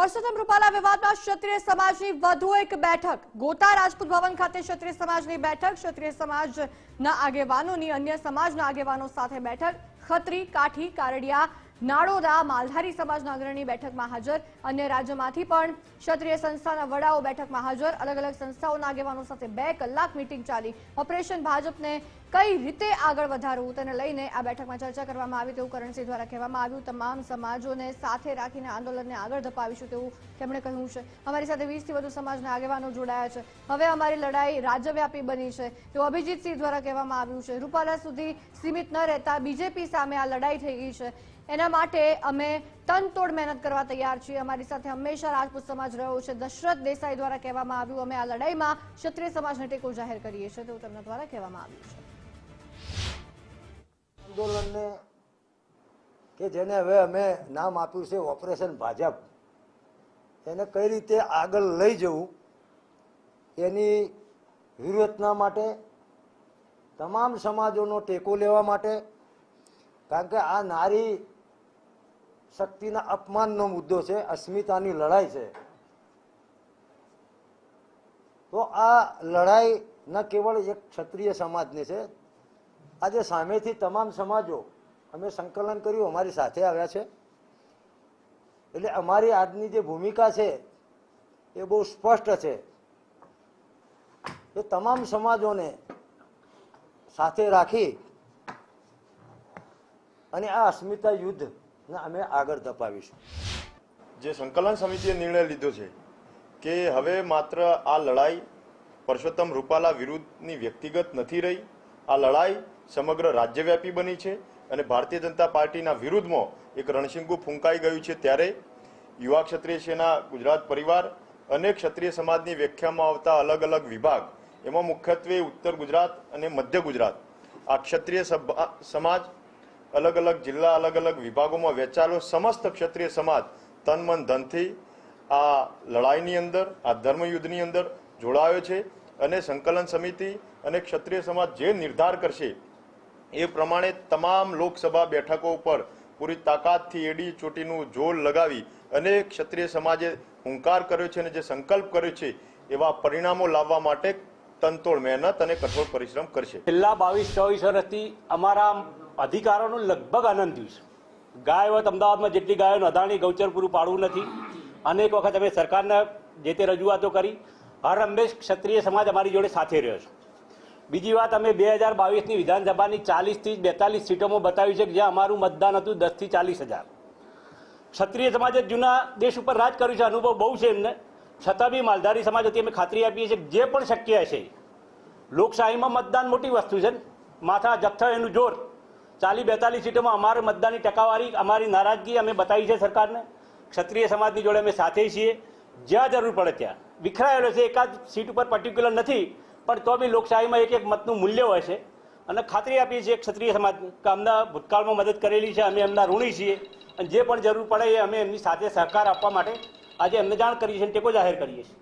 પરસોત્તમ રૂપાલા વિવાદમાં ક્ષત્રિય સમાજની વધુ એક બેઠક. ગોતા રાજપૂત ભવન ખાતે ક્ષત્રિય સમાજની બેઠક. ક્ષત્રિય સમાજના આગેવાનોની અન્ય સમાજના આગેવાનો સાથે બેઠક. ખત્રી, કાઠી, કારડિયા નાડોદા માલધારી સમાજના અગ્રણી બેઠકમાં હાજર અન્ય રાજ્યમાંથી પણ ક્ષત્રિય સંસ્થાના વડાઓ બેઠકમાં હાજર. અલગ અલગ સંસ્થાઓના આગેવાનો સાથે બે કલાક મીટિંગ ચાલી. ઓપરેશન ભાજપને કઈ રીતે આગળ વધારવું તેને લઈને આ બેઠકમાં ચર્ચા કરવામાં આવી. તેવું કરણસિંહ દ્વારા કહેવામાં આવ્યું, તમામ સમાજોને સાથે રાખીને આંદોલનને આગળ ધપાવીશું તેવું તેમણે કહ્યું છે. અમારી સાથે વીસથી વધુ સમાજના આગેવાનો જોડાયા છે. હવે અમારી લડાઈ રાજ્યવ્યાપી બની છે. તેવું અભિજીતસિંહ દ્વારા કહેવામાં આવ્યું છે. રૂપાલા સુધી સીમિત ન રહેતા બીજેપી સામે આ લડાઈ થઈ ગઈ છે. એના માટે અમે તનતોડ મહેનત કરવા તૈયાર છીએ. અમારી સાથે હંમેશા રાજપૂત સમાજ રહ્યો છે. દશરથ દેસાઈ દ્વારા કહેવામાં આવ્યું, અમે આ લડાઈમાં ક્ષત્રિય સમાજને ટેકો જાહેર કરીએ છીએ. તેવું તેમના દ્વારા કહેવામાં આવ્યું છે. આંદોલનને કે જેને હવે અમે નામ આપ્યું છે ઓપરેશન ભાજપ, એને કઈ રીતે આગળ લઈ જવું, એની વ્યૂહરચના માટે તમામ સમાજોનો ટેકો લેવા માટે, કારણ કે આ નારી શક્તિના અપમાનનો મુદ્દો છે, અસ્મિતાની લડાઈ છે. તો આ લડાઈ ન કેવળ એક ક્ષત્રિય સમાજની છે, આજે સામેથી તમામ સમાજો અમે સંકલન કર્યું, અમારી સાથે આવ્યા છે. એટલે અમારી આજની જે ભૂમિકા છે, એ બહુ સ્પષ્ટ છે એ તમામ સમાજોને સાથે રાખી અને આ અસ્મિતા યુદ્ધને અમે આગળ ધપાવીશું. જે સંકલન સમિતિએ નિર્ણય લીધો છે કે હવે માત્ર આ લડાઈ પરસોત્તમ રૂપાલા વિરુદ્ધની વ્યક્તિગત નથી રહી, આ લડાઈ સમગ્ર રાજ્યવ્યાપી બની છે અને ભારતીય જનતા પાર્ટીના વિરુદ્ધમાં એક રણશિંગુ ફૂંકાઈ ગયું છે ત્યારે યુવા ક્ષત્રિય સેના, ગુજરાત પરિવાર અને ક્ષત્રિય સમાજની વ્યાખ્યામાં આવતા અલગ અલગ વિભાગ, એમાં મુખ્યત્વે ઉત્તર ગુજરાત અને મધ્ય ગુજરાત, આ ક્ષત્રિય સમાજ અલગ અલગ જિલ્લા, અલગ અલગ વિભાગોમાં વેચાયેલો સમસ્ત ક્ષત્રિય સમાજ તન મન ધનથી આ લડાઈની અંદર, આ ધર્મયુદ્ધની અંદર જોડાયો છે અને સંકલન સમિતિ અને ક્ષત્રિય સમાજ જે નિર્ધાર કરશે એ પ્રમાણે તમામ લોકસભા બેઠકો ઉપર પૂરી તાકાતથી એડી ચોટીનું જોર લગાવી અને ક્ષત્રિય સમાજે હુંકાર કર્યો છે અને જે સંકલ્પ કર્યો છે એવા પરિણામો લાવવા માટે તનતોડ મહેનત અને કઠોર પરિશ્રમ કરશે. છેલ્લા બાવીસ ચોવીસ વર્ષથી અમારા અધિકારોનું લગભગ થયું છે. ગાય હોત, અમદાવાદમાં જેટલી ગાયોનું અદાણી, ગૌચર પૂરું પાડવું નથી. અનેક વખત અમે સરકારને જે તે રજૂઆતો કરી, હર હંમેશ ક્ષત્રિય સમાજ અમારી જોડે સાથે રહ્યો છે. બીજી વાત, અમે બે હજાર બાવીસની વિધાનસભાની ચાલીસથી બેતાલીસ સીટોમાં બતાવ્યું છે કે જ્યાં અમારું મતદાન હતું દસથી ચાલીસ હજાર. ક્ષત્રિય સમાજે જૂના દેશ ઉપર રાજ કર્યું છે. અનુભવ બહુ છે એમને. છતાં બી માલધારી સમાજ હતી અમે ખાતરી આપીએ છીએ જે પણ શક્ય છે લોકશાહીમાં મતદાન મોટી વસ્તુ છે. માથા જથ્થા એનું જોર. ચાલી બેતાલીસ સીટોમાં અમારે મતદાનની ટકાવારી, અમારી નારાજગી અમે બતાવી છે સરકારને. ક્ષત્રિય સમાજની જોડે અમે સાથે છીએ. જ્યાં જરૂર પડે ત્યાં. વિખરાયેલો છે, એકાદ સીટ ઉપર પર્ટિક્યુલર નથી, પણ તો બી લોકશાહીમાં એક એક મતનું મૂલ્ય હોય છે. અને ખાતરી આપીએ છીએ ક્ષત્રિય સમાજ કે ભૂતકાળમાં મદદ કરેલી છે, અમે એમના ઋણી છીએ. અને જે પણ જરૂર પડે એ અમે એમની સાથે સહકાર આપવા માટે આજે એમને જાણ કરીએ છીએ ટેકો જાહેર કરીએ છીએ.